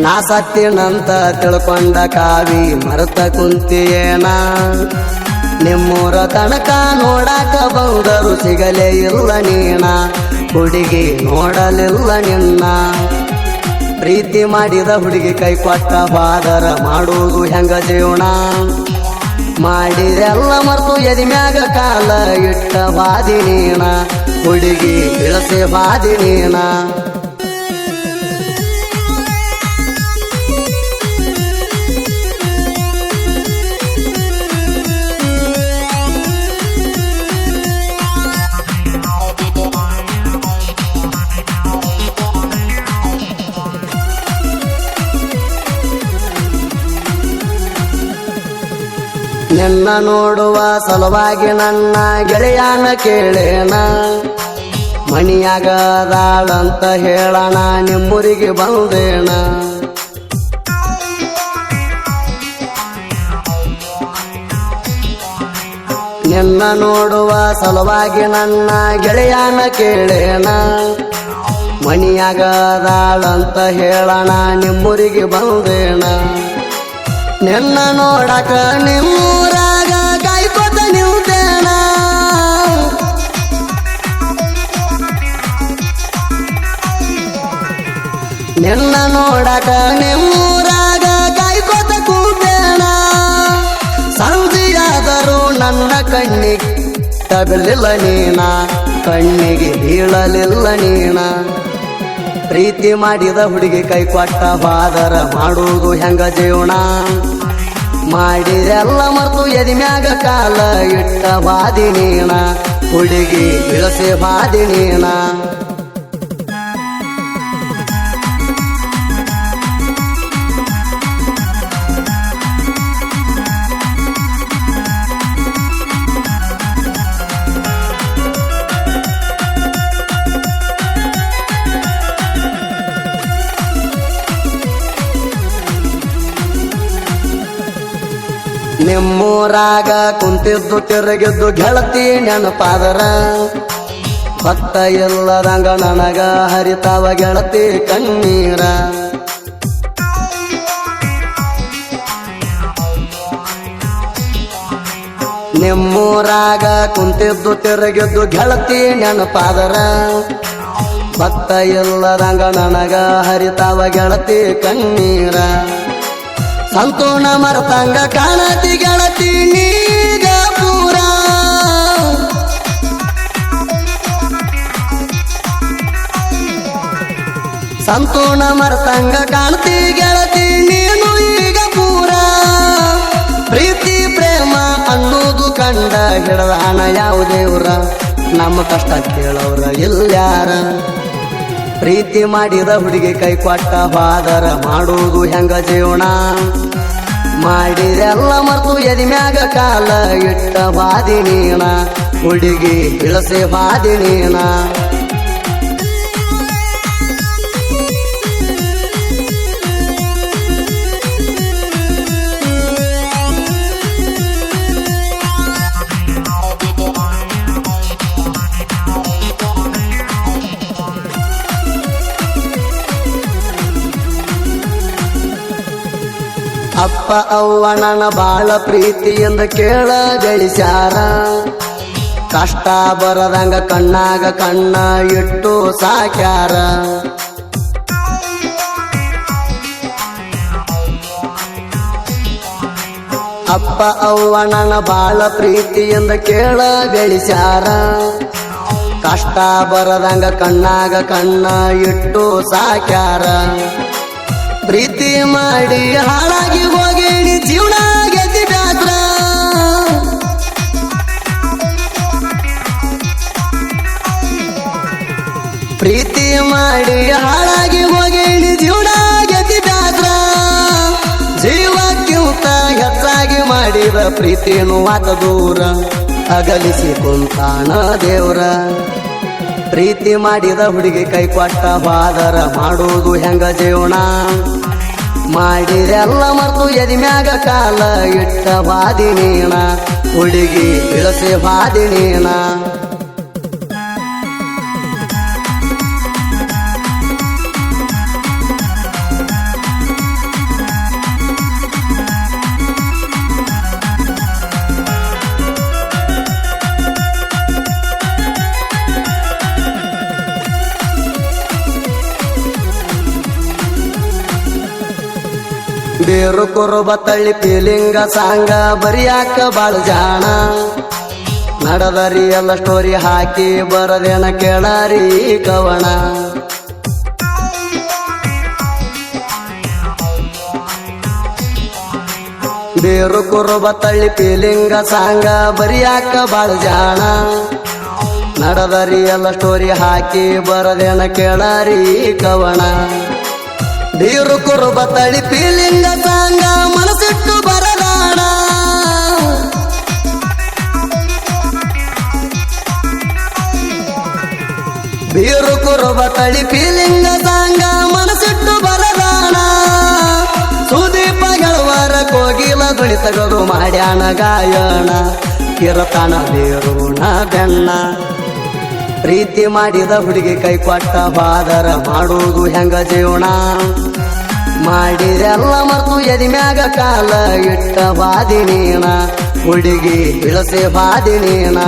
ನಾ ಸತ್ತಿನಂತ ತಿಳ್ಕೊಂಡ ಕಾವಿ ಮರೆತ ಕುಂತಿಯೇನ? ನಿಮ್ಮೂರ ತನಕ ನೋಡಾಕ ಬಂದರು ಸಿಗಲೇ ಇಲ್ಲ ನೀನ. ಹುಡುಗಿ ನೋಡಲಿಲ್ಲ ನಿನ್ನ. ಪ್ರೀತಿ ಮಾಡಿದ ಹುಡುಗಿ ಕೈ ಕೊಟ್ಟ ಬಾದರ ಮಾಡುವುದು ಹೆಂಗ ಜೀವನ? ಮಾಡಿದೆಲ್ಲ ಮರ್ತು ಎದಿಮ್ಯಾಗ ಕಾಲ ಇಟ್ಟ ಬಾದಿ ನೀನಾ. ಹುಡುಗಿ ಇಳಸೆ ಬಾದಿ ನೀಣ ನಿನ್ನ ನೋಡುವ ಸಲುವಾಗಿ ನನ್ನ ಗೆಳೆಯನ ಕೇಳೇನ? ಮಣಿಯಾಗದಾಳಂತ ಹೇಳೋಣ, ನಿಮ್ಮೂರಿಗೆ ಬಂದೇಣ ನಿನ್ನ ನೋಡುವ ಸಲುವಾಗಿ ನನ್ನ ಗೆಳೆಯನ ಕೇಳೇನ? ಮಣಿಯಾಗದಾಳಂತ ಹೇಳಣ, ನಿಮ್ಮೂರಿಗೆ ಬಂದೇಣ ನಿನ್ನ ನೋಡಕ ನಿಮ್ಮೂರಾಗ ಕಾಯ್ಕೋತ ನಿಲ್ತೇನ ನಿನ್ನ ನೋಡಕ ನಿಮ್ಮೂರಾಗ ಕಾಯ್ಕೋತ ಕೂತೇನ. ಸಂಜೆಯಾದರೂ ನನ್ನ ಕಣ್ಣಿಗೆ ತಗಲಿಲ್ಲ ನೀನ, ಕಣ್ಣಿಗೆ ಬೀಳಲಿಲ್ಲ ನೀನ. ಪ್ರೀತಿ ಮಾಡಿದ ಹುಡುಗಿ ಕೈ ಕೊಟ್ಟ ಬಾದರ ಮಾಡುವುದು ಹೆಂಗ ಜೀವನ? ಮಾಡಿದೆಲ್ಲ ಮರ್ತು ಎದಿಮ್ಯಾಗ ಕಾಲ ಇಟ್ಟ ಬಾದಿ ನೀಣ ಹುಡುಗಿ ಇಳಸೆ ಬಾದಿ ನಿಮ್ಮೂರಾಗ ಕುಂತಿದ್ದು ತಿರುಗಿದ್ದು ಗೆಳತಿ ನೆನಪಾದರ. ಭಕ್ತ ಇಲ್ಲದಂಗ ನನಗ ಹರಿತಾವ ಗೆಳತಿ ಕಣ್ಣೀರ. ನಿಮ್ಮೂರಾಗ ಕುಂತಿದ್ದು ತಿರುಗಿದ್ದು ಗೆಳತಿ ನೆನಪಾದರ. ಭಕ್ತ ಇಲ್ಲದಂಗ ನನಗ ಹರಿತಾವ ಗೆಳತಿ ಕಣ್ಣೀರ. ಸಂತೋಣ ಮರತಂಗ ಕಾಣತಿ ಗೆಳತಿ ನೀಗ ಪೂರ. ಸಂತೋಣ ಮರತಂಗ ಕಾಣ್ತಿ ಗೆಳತಿ ನೀನು ಈಗ ಪೂರ. ಪ್ರೀತಿ, ಪ್ರೇಮ ಅನ್ನೋದು ಕಂಡ ಹಿಡದಾನ ಯಾವ ದೇವ್ರ ನಮ್ಮ ಕಷ್ಟ ಕೇಳೋರ ಇಲ್ಯಾರ? ಪ್ರೀತಿ ಮಾಡಿದ ಹುಡುಗಿ ಕೈ ಕೊಟ್ಟ ಬಾದರ ಮಾಡುವುದು ಹೆಂಗ ಜೀವನ? ಮಾಡಿದೆಲ್ಲ ಮರ್ತು ಎದಿಮ್ಯಾಗ ಕಾಲ ಇಟ್ಟ ಬಾದಿ ನೀನ. ಹುಡುಗಿ ಇಳಸೆ ಬಾದಿ ನೀಣ ಅಪ್ಪ ಅವ್ವ ನನ್ನ ಬಾಳ ಪ್ರೀತಿಯಿಂದ ಕೇಳ ಗಳಿಸ್ಯಾರ. ಕಷ್ಟ ಬರದಂಗ ಕಣ್ಣಾಗ ಕಣ್ಣ ಇಟ್ಟು ಸಾಕ್ಯಾರ. ಅಪ್ಪ ಅವ್ವಣ್ಣನ ಬಾಳ ಪ್ರೀತಿಯಿಂದ ಕೇಳ ಗಳಿಸ್ಯಾರ. ಕಷ್ಟ ಬರದಂಗ ಕಣ್ಣಾಗ ಕಣ್ಣ ಇಟ್ಟು ಸಾಕ್ಯಾರ. ಪ್ರೀತಿ ಮಾಡಿ ಹಾಳಾಗಿ ಹೋಗೇನಿ ಜೀವನ ಗೆದ್ದಿ ಪ್ರೀತಿ ಮಾಡಿ ಹಾಳಾಗಿ ಹೋಗೇನಿ ಜೀವನ ಗೆದ್ದಿ ಜೀವಕ್ಕೆ ಜೀವಕ್ಕಿಂತ ಹೆಚ್ಚಾಗಿ ಮಾಡಿದ ಪ್ರೀತಿಯನ್ನು ಆತ ದೂರ ಅಗಲಿಸಿ ಕುಂತಾನ ದೇವ್ರ. ಪ್ರೀತಿ ಮಾಡಿದ ಹುಡುಗಿ ಕೈ ಕೊಟ್ಟ ಬಾದರ ಮಾಡುವುದು ಹೆಂಗ ಜೀವನ? ಮಾಡಿದೆಲ್ಲ ಮರ್ತು ಎದಿ ಮ್ಯಾಗ ಕಾಲ ಇಟ್ಟ ಬಾದಿ ನೀಣ ಹುಡುಗಿ ಇಳಸೆ ಬಾದಿ ಬೇರು ಕುರುಬ ತಳ್ಳಿ ಪೀಲಿಂಗ ಸಾಂಗ ಬರಿಯಾಕ ಬಾಳ ಜಾಣ. ನಡದರಿ ಎಲ್ಲ ಸ್ಟೋರಿ ಹಾಕಿ ಬರದೇನ ಕೇಳಾರಿ ಕವಣ. ಬೇರು ಕುರುಬ ತಳ್ಳಿ ಫೀಲಿಂಗ ಸಾಂಗ ಬರಿಯಾಕ ಬಾಳ ಜಾಣ. ನಡದರಿ ಎಲ್ಲ ಸ್ಟೋರಿ ಹಾಕಿ ಬರದೇನ ಕೇಳಾರಿ ಕವಣ. ಬೀರು ಕುರುಬ ತಳಿ ಪೀಲಿಂಗ ಸಾಂಗ ಮನಸ್ಸಿಟ್ಟು ಬರದಾಣ. ನೀರು ಕುರುಬ ತಳಿ ಪೀಲಿಂಗ ಸಾಂಗ ಮನಸ್ಸಿಟ್ಟು ಬರದಾಣ. ಸುದೀಪ ಗಳವಾರ ಕೋಗಿಲ ಗುಳಿತಗಳು ಮಾಡ್ಯಾಣ ಗಾಯಣ ಕಿರತನ ನಾ ಬೆಣ್ಣ ಪ್ರೀತಿ ಮಾಡಿದ ಹುಡುಗಿ ಕೈ ಕೊಟ್ಟ ಬಾದರ ಮಾಡುವುದು ಹೆಂಗ ಜೀವನ? ಮಾಡಿದೆಲ್ಲ ಮತ್ತು ಎದಿ ಮ್ಯಾಗ ಕಾಲ ಇಟ್ಟ ಬಾದಿನೀನ ಹುಡುಗಿ ಇಳಸೆ ಬಾದಿನೀನ